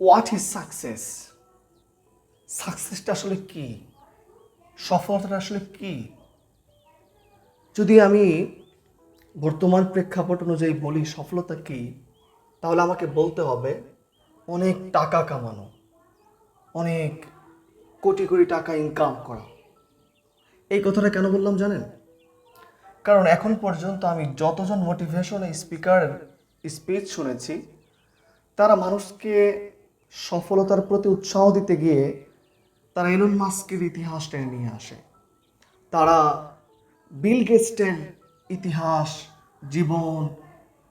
What is success সাকসেসটা আসলে কি? সফলতাটা আসলে কি? যদি আমি বর্তমান প্রেক্ষাপট অনুযায়ী বলি সফলতা কি, তাহলে আমাকে বলতে হবে অনেক টাকা কামানো, অনেক কোটি কোটি টাকা ইনকাম করা। এই কথাটা কেন বললাম জানেন? কারণ এখন পর্যন্ত আমি যতজন মোটিভেশন স্পিকারের স্পিচ শুনেছি, তারা মানুষকে সফলতার প্রতি উৎসাহ দিতে গিয়ে তারা এলন মাস্কের ইতিহাস টেনে নিয়ে আসে। তারা বিল গেস্টের ইতিহাস, জীবন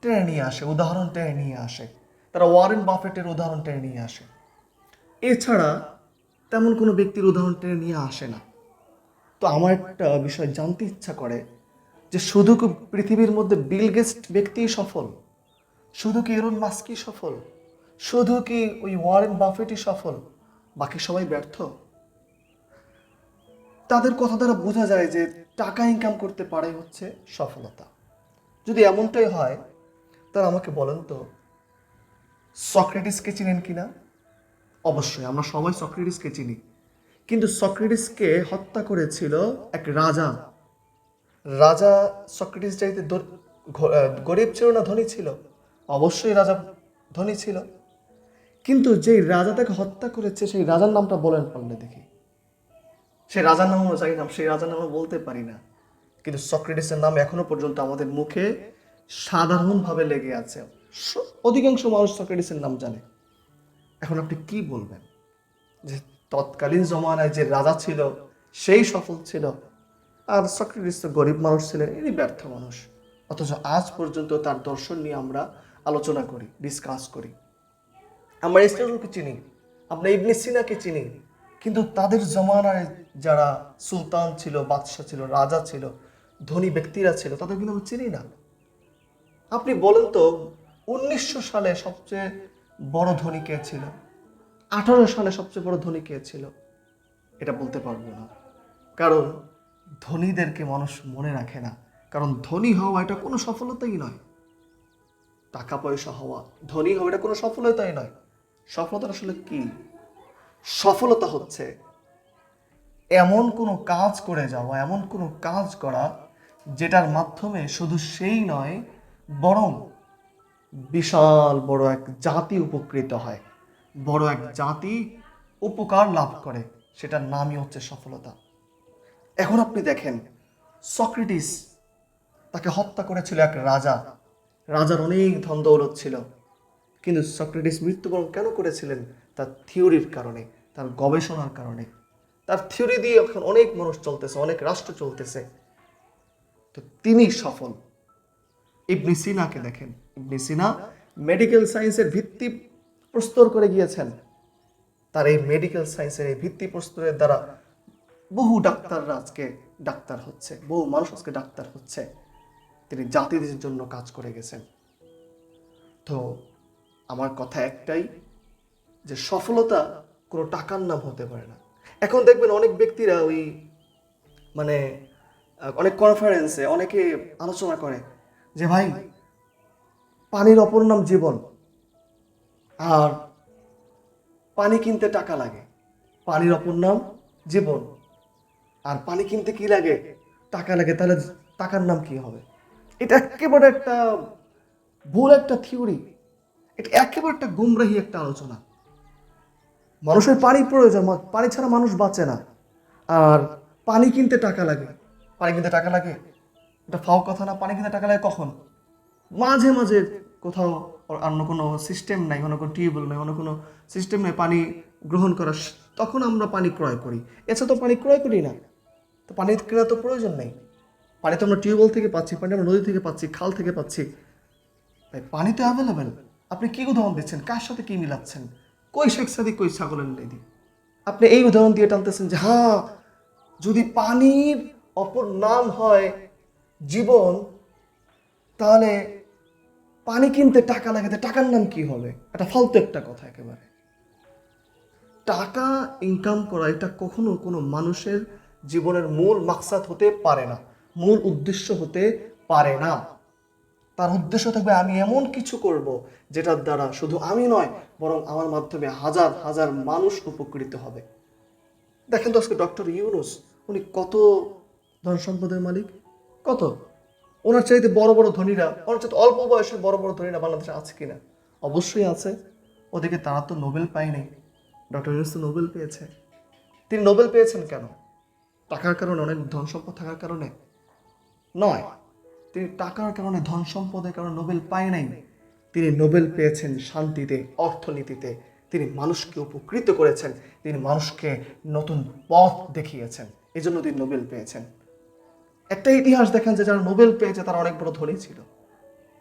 টেনে নিয়ে আসে, উদাহরণ টেনে নিয়ে আসে। তারা ওয়ারেন বাফেটের উদাহরণ টেনে নিয়ে আসে। এছাড়া তেমন কোনো ব্যক্তির উদাহরণ টেনে নিয়ে আসে না। তো আমার একটা বিষয় জানতে ইচ্ছা করে যে শুধু পৃথিবীর মধ্যে বিল গেস্ট ব্যক্তিই সফল? শুধু কি এরন মাস্কই সফল? শুধু কি ওই ওয়ারেন বাফেটই সফল? বাকি সবাই ব্যর্থ? তাদের কথা দ্বারা বোঝা যায় যে টাকা ইনকাম করতে পারে হচ্ছে সফলতা। যদি এমনটাই হয়, তাহলে আমাকে বলেন তো, সক্রেটিসকে চিনেন কিনা? অবশ্যই, আমরা সবাই সক্রেটিসকে চিনি। কিন্তু সক্রেটিসকে হত্যা করেছিল এক রাজা। রাজা সক্রেটিস চাইতে গরিব ছিল না, ধনী ছিল? অবশ্যই রাজা ধনী ছিল। কিন্তু যেই রাজা তাকে হত্যা করেছে, সেই রাজার নামটা বলেন পারলে দেখি। সেই রাজার নাম আমরা জানি না সেই রাজার নাম বলতে পারি না। কিন্তু সক্রেটিসের নাম এখনও পর্যন্ত আমাদের মুখে সাধারণভাবে লেগে আছে। অধিকাংশ মানুষ সক্রেটিসের নাম জানে। এখন আপনি কি বলবেন? যে তৎকালীন জমানায় যে রাজা ছিল, সেই সফল ছিল, আর সক্রেটিস তো গরিব মানুষ ছিলেন, ইনি ব্যর্থ মানুষ। অথচ আজ পর্যন্ত তার দর্শন নিয়ে আমরা আলোচনা করি ডিসকাস করি। আমরা ইসলামকে চিনি, আমরা ইবনে সিনাকে চিনি, কিন্তু তাদের জমানায় যারা সুলতান ছিল, বাদশাহ ছিল, রাজা ছিল, ধনী ব্যক্তিরা ছিল, তাদের কিন্তু আমরা চিনি না। আপনি বলেন তো, উনিশশো সালে সবচেয়ে বড় ধনী কে ছিল? আঠারো সালে সবচেয়ে বড় ধনী কে ছিল? এটা বলতে পারব না। কারণ ধনীদেরকে মানুষ মনে রাখে না। কারণ ধনী হওয়া এটা কোনো সফলতাই নয়। টাকা পয়সা হওয়া, ধনী হওয়া এটা কোনো সফলতাই নয়। সফলতা আসলে কি? সফলতা হচ্ছে এমন কোনো কাজ করে যাওয়া, এমন কোনো কাজ করা যেটার মাধ্যমে শুধু সেই নয়, বরং বিশাল বড় এক জাতি উপকৃত হয়, বড় এক জাতি উপকার লাভ করে, সেটার নামই হচ্ছে সফলতা। এখন আপনি দেখেন, সক্রেটিস তাকে হত্যা করেছিল এক রাজা। রাজার অনেক ধন দৌলত ছিল। কিন্তু সক্রেটিস মৃত্যুবরণ কেন করেছিলেন? তার থিওরির কারণে, তার গবেষণার কারণে। তার থিওরি দিয়ে এখন অনেক মানুষ চলতেছে, অনেক রাষ্ট্র চলতেছে। তো তিনি সফল। ইবনি সিনাকে দেখেন। ইবনি সিনা মেডিকেল সায়েন্সের ভিত্তি প্রস্তর করে গিয়েছেন। তার এই মেডিকেল সায়েন্সের এই ভিত্তি প্রস্তরের দ্বারা বহু ডাক্তাররা আজকে ডাক্তার হচ্ছে, বহু মানুষ আজকে ডাক্তার হচ্ছে। তিনি জাতিদের জন্য কাজ করে গেছেন। তো আমার কথা একটাই, যে সফলতা কোনো টাকার নাম হতে পারে না। এখন দেখবেন অনেক ব্যক্তিরা ওই মানে অনেক কনফারেন্সে অনেকে আলোচনা করে যে, ভাই, পানির অপর নাম জীবন। আর পানি কিনতে টাকা লাগে। পানির অপর নাম জীবন। আর পানি কিনতে কি লাগে? টাকা লাগে। তাহলে টাকার নাম কি হবে? এটা একেবারে একটা ভুল একটা থিওরি এটা একেবারে একটা গুমরাহি একটা আলোচনা। মানুষের পানি প্রয়োজন পানি ছাড়া মানুষ বাঁচে না। আর পানি কিনতে টাকা লাগে। পানি কিনতে টাকা লাগে? এটা ফাও কথা না, পানি কিনতে টাকা লাগে কখন? মাঝে মাঝে কোথাও অন্য কোনো সিস্টেম নাই, অন্য কোনো টিউবওয়েল নাই, অন্য কোনো সিস্টেম নেই পানি গ্রহণ করার তখন আমরা পানি ক্রয় করি। এছাড়া তো পানি ক্রয় করি না। তো পানি কেনা তো প্রয়োজন নেই। পানি তো আমরা টিউবওয়েল থেকে পাচ্ছি, পানি আমরা নদী থেকে পাচ্ছি, খাল থেকে পাচ্ছি। পানি তো অ্যাভেলেবেল আপনি কি উদাহরণ দিচ্ছেন? কার সাথে কি মিলাচ্ছেন? কই শেখ সাদি কই ছাগলের লেদি আপনি এই উদাহরণ দিয়ে টানতেছেন যে হ্যাঁ যদি পানির অপর নাম হয় জীবন তাহলে পানি কিনতে টাকা লাগে তো টাকার নাম কি হবে? এটা ফালতু একটা কথা একেবারে। টাকা ইনকাম করা এটা কখনো কোনো মানুষের জীবনের মূল মাকসাদ হতে পারে না মূল উদ্দেশ্য হতে পারে না। তার উদ্দেশ্য থাকবে, আমি এমন কিছু করব যেটার দ্বারা শুধু আমি নয়, বরং আমার মাধ্যমে হাজার হাজার মানুষ উপকৃত হবে। দেখেন তো আজকে ডক্টর ইউনুস, উনি কত ধন সম্পদের মালিক? কত? ওনার চাইতে বড় বড় ধনীরা, ওনার চাইতে অল্প বয়সের বড় বড় ধনীরা বাংলাদেশে আছে কিনা? অবশ্যই আছে। ওদিকে তারা তো নোবেল পায়নি ডক্টর ইউনুস তো নোবেল পেয়েছে। তিনি নোবেল পেয়েছেন কেন? টাকার কারণে, অনেক ধন সম্পদ থাকার কারণে? নয়। তিনি টাকার কারণে ধন সম্পদের কারণে নোবেল পায় নাই। তিনি নোবেল পেয়েছেন শান্তিতে, অর্থনীতিতে। তিনি মানুষকে উপকৃত করেছেন। তিনি মানুষকে নতুন পথ দেখিয়েছেন। এই জন্য তিনি নোবেল পেয়েছেন। একটা ইতিহাস দেখেন যে যারা নোবেল পেয়েছে, তারা অনেক বড় ধনী ছিল।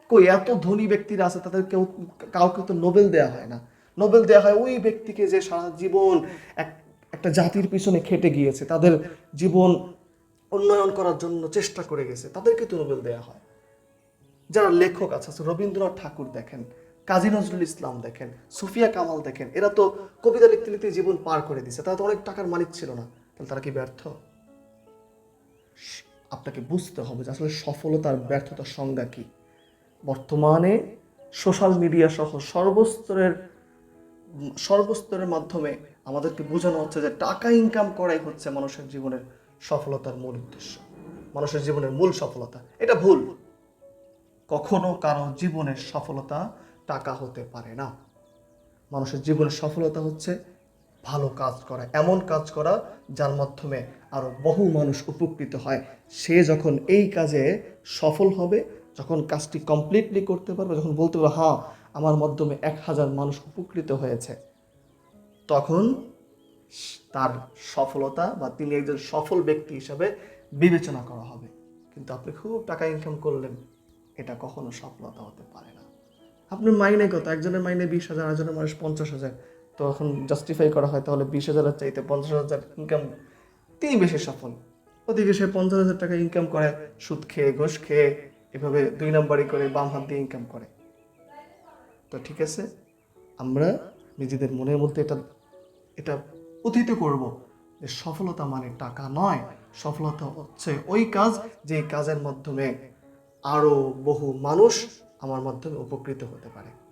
কই, এত ধনী ব্যক্তিরা আছে তাদের কেউ কাউকে তো নোবেল দেওয়া হয় না। নোবেল দেওয়া হয় ওই ব্যক্তিকে যে সারা জীবন এক, একটা জাতির পিছনে খেটে গিয়েছে। তাদের জীবন উন্নয়ন করার জন্য চেষ্টা করে গেছে, তাদেরকে তো নোবেল দেওয়া হয়। যারা লেখক আছে রবীন্দ্রনাথ ঠাকুর দেখেন, কাজী নজরুল ইসলাম দেখেন, সুফিয়া কামাল দেখেন, এরা তো কবিতা লিখতে লিখতে জীবন পার করে দিছে তারা তো অনেক টাকার মালিক ছিল না, তাহলে তারা কি ব্যর্থ? আপনাকে বুঝতে হবে যে আসলে সফলতার ব্যর্থতার সংজ্ঞা কি। বর্তমানে সোশ্যাল মিডিয়া সহ সর্বস্তরের সর্বস্তরের মাধ্যমে আমাদেরকে বোঝানো হচ্ছে যে টাকা ইনকাম করাই হচ্ছে মানুষের জীবনের সফলতার মূল উদ্দেশ্য। মানুষের জীবনের মূল সফলতা। এটা ভুল। কখনো কারও জীবনের সফলতা টাকা হতে পারে না। মানুষের জীবনের সফলতা হচ্ছে ভালো কাজ করা, এমন কাজ করা যার মাধ্যমে আরও বহু মানুষ উপকৃত হয়। সে যখন এই কাজে সফল হবে, যখন কাজটি কমপ্লিটলি করতে পারবে, যখন বলতে পারবে হ্যাঁ আমার মাধ্যমে এক হাজার মানুষ উপকৃত হয়েছে, তখন তার সফলতা বা তিনি একজন সফল ব্যক্তি হিসাবে বিবেচনা করা হবে। কিন্তু আপনি খুব টাকা ইনকাম করলেন, এটা কখনো সফলতা হতে পারে না। আপনার মাইনে কত? একজনের মাইনে বিশ হাজার একজনের মানুষ পঞ্চাশ হাজার। তো এখন জাস্টিফাই করা হয়, তাহলে বিশ হাজারের চাইতে পঞ্চাশ হাজার ইনকাম তিনি বেশি সফল। ওদিকে সে পঞ্চাশ হাজার টাকা ইনকাম করে, সুদ খেয়ে, ঘোষ খেয়ে, এভাবে দুই নাম্বারই করে, বাম হাত দিয়ে ইনকাম করে। তো ঠিক আছে, আমরা নিজেদের মনের মধ্যে এটা এটা উথিত করব। যে সফলতা মানে টাকা নয়, সফলতা হচ্ছে ওই কাজ যে কাজের মাধ্যমে আরও বহু মানুষ আমার মাধ্যমে উপকৃত হতে পারে।